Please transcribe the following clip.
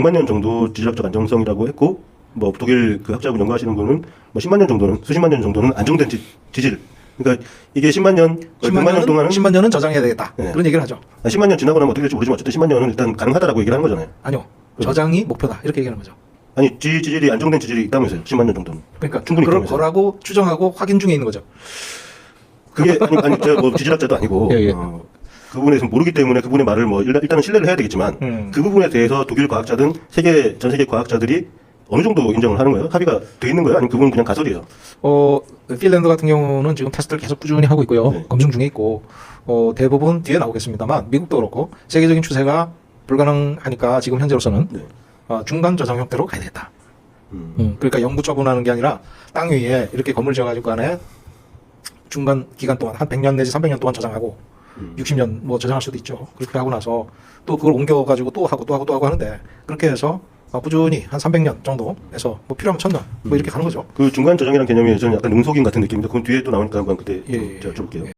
100만 년 정도 지질학적 안정성이라고 했고 뭐 독일 그 학자분 연구하시는 분은 뭐 10만 년 정도는 수십만 년 정도는 안정된 지, 질 그러니까 이게 10만 년, 10만 100만 년 동안은 10만 년은 저장해야 되겠다. 네. 그런 얘기를 하죠. 아, 10만 년 지나고 나면 어떻게 될지 모르지만 어쨌든 10만 년은 일단 가능하다라고 얘기를 하는 거잖아요. 아니요. 저장이 목표다. 이렇게 얘기하는 거죠. 아니 지, 지질이 안정된 지질이 있다면서요. 10만 년 정도는. 그러니까 충분히 그럴 있다면서요. 거라고 추정하고 확인 중에 있는 거죠. 그게 아니 아니 저뭐 지질학자도 아니고 예, 예. 어, 그분에 대해서 모르기 때문에 그분의 말을 뭐 일단, 일단은 신뢰를 해야 되겠지만 음. 그 부분에 대해서 독일 과학자든 세계 전 세계 과학자들이 어느 정도 인정을 하는 거예요? 합의가 돼 있는 거예요? 아니면 그분은 그냥 가설이에요? 어, 핀란드 같은 경우는 지금 테스트를 계속 꾸준히 하고 있고요. 네. 검증 중에 있고, 어, 대부분 뒤에 나오겠습니다만, 미국도 그렇고, 세계적인 추세가 불가능하니까 지금 현재로서는 네. 어, 중간 저장 형태로 가야 되겠다. 음. 음, 그러니까 영구 처분하는 게 아니라 땅 위에 이렇게 건물 지어가지고 안에 중간 기간 동안 한 100년 내지 300년 동안 저장하고 음. 60년 뭐 저장할 수도 있죠. 그렇게 하고 나서 또 그걸 옮겨가지고 또 하고 또 하고 또 하고 하는데 그렇게 해서 어, 꾸준히 한 300년 정도에서 뭐 필요하면 1000년 뭐 이렇게 가는 거죠. 그 중간 저장이라는 개념이 저는 약간 능속인 같은 느낌인데 그건 뒤에 또 나오니까 한번 그때 예, 예, 제가 좀 볼게요. 예.